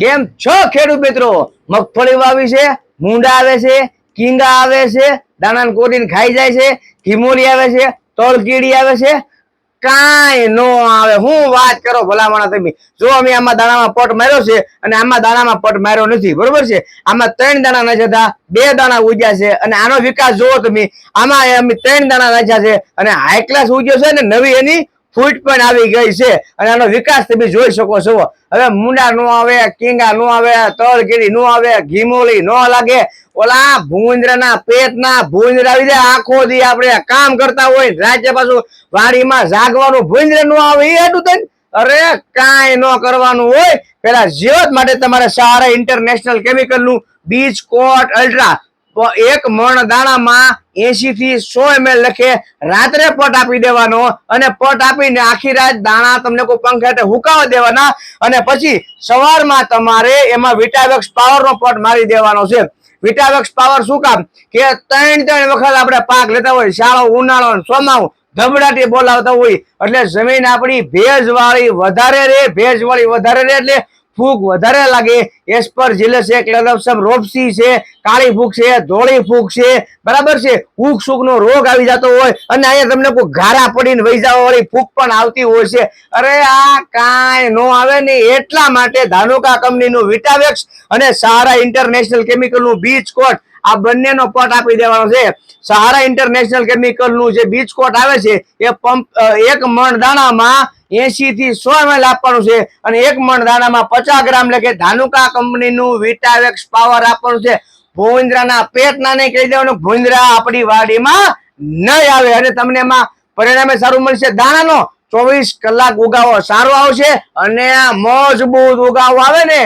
કેમ છો ખેડૂત મિત્રો? મગફળી વાવી છે, મૂંડા આવે છે, કીંગા આવે છે દાણા કોટીને ખાઈ જાય છે, ઘીમોરી આવે છે, તળકીડી આવે છે. કાંઈ નો આવે. હું વાત કરો ભલામણા તમે. જો અમે આમાં દાણામાં પટ માર્યો છે અને આમાં દાણામાં પટ માર્યો નથી, બરોબર છે? આમાં ત્રણ દાણા ના જતા બે દાણા ઉગ્યા છે અને આનો વિકાસ જોવો તમે. આમાં અમે ત્રણ દાણા નાખ્યા છે અને હાઈ ક્લાસ ઉગ્યો છે ને નવી એની ફૂટ પણ આવી ગઈ છે અને આનો વિકાસ તમે જોઈ શકો છો. હવે મુંડા નો આવે, કિંગા નો આવે તળગીરી નો આવે ઘીમોલી નો લાગે. ઓલા ભૂંજરાના પેટના ભૂંજર આવી જાય. આખો દી આપણે કામ કરતા હોય રાજ્ય પાછું વાડીમાં જાગવાનું ભૂંજર નો આવે એ હતું તને. અરે કાંઈ ન કરવાનું હોય. પેલા જીવત માટે તમારે સારા ઇન્ટરનેશનલ કેમિકલનું બીજ કોટ અલ્ટ્રા એક મણ દાણામાં એસી થી સો એમએલ લખે, રાત્રે પટ આપી દેવાનો અને પટ આપીને આખી રાત દાણા તમને કોઈ પંખ હેઠે હુકાવા દેવાના અને પછી સવારમાં તમારે એમાં વિટાવેક્સ પાવર નો પટ મારી દેવાનો છે. વિટાવેક્સ પાવર શું કામ? કે ત્રણ ત્રણ વખત આપણે પાક લેતા હોય, શાળો ઉનાળો ચોમાસું ધબડાટી બોલાવતા હોય, એટલે જમીન આપણી ભેજવાળી વધારે રે, ભેજવાળી વધારે રે એટલે ફૂગ વધારે લાગે. એસ્પર જીલે છે ક્લેડોપ્સમ રોપસી છે, કાળી ફૂગ છે, ધોળી ફૂગ છે, બરાબર છે? ફૂગ સૂગનો રોગ આવી જતો હોય અને અહીંયા તમને કોઈ ઘારા પડીને વહી જવા વાળી ફૂગ પણ આવતી હોય છે. અરે આ કાંઈ નો આવે ને એટલા માટે ધાનુકા કંપનીનું વિટાવેક્સ અને સારા ઇન્ટરનેશનલ કેમિકલનું બીચ કોટ આ બંનેનો પટ આપી દેવાનો છે. સહારા ઇન્ટરનેશનલ કેમિકલનું જે બીજ કોટ આવે છે, એ પંપ એક મણ દાણામાં એસી થી સો ml આપવાનું છે અને એક મણ દાણામાં પચાસ ગ્રામ લેખે ધાનુકા કંપનીનું વિટાવેક્સ પાવર આપવાનું છે. ભોવિંદ્રાના પેટના નહીં કહી દેવાનું ભૂંજરા આપણી વાડીમાં નહીં આવે અને તમને એમાં પરિણામે સારું મળશે. દાણાનો ચોવીસ કલાક ઉગાવો. સારો આવશે અને આ મજબૂત ઉગાવો આવે ને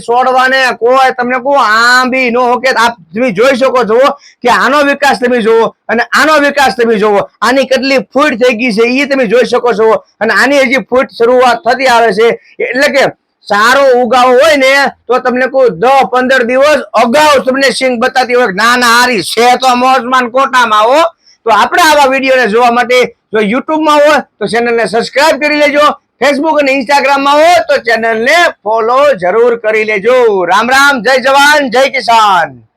છોડવાને કોઈ તમને કોઈ આંબી નો હોકે આપ તમે જોઈ શકો છો કે આનો વિકાસ તમે જોવો અને આનો વિકાસ તમે જોવો. આની કેટલી ફૂટ થઈ ગઈ છે એ તમે જોઈ શકો છો. અને આની હજી ફૂટ શરૂઆત થતી આવે છે. એટલે કે સારો ઉગાવો હોય ને તો તમને કહું દસ પંદર દિવસ અગાઉ તમને સિંગ બતાતી હોય ના ના, હારી છે તો મોજમાન કોટામાં હો. તો આપણે આવા વિડીયોને જોવા માટે જો યુટ્યુબમાં હોય તો ચેનલને સબસ્ક્રાઇબ કરી લેજો. ફેસબુક અને ઇન્સ્ટાગ્રામમાં હોય તો ચેનલને ફોલો જરૂર કરી લેજો. રામ રામ, જય જવાન, જય કિસાન.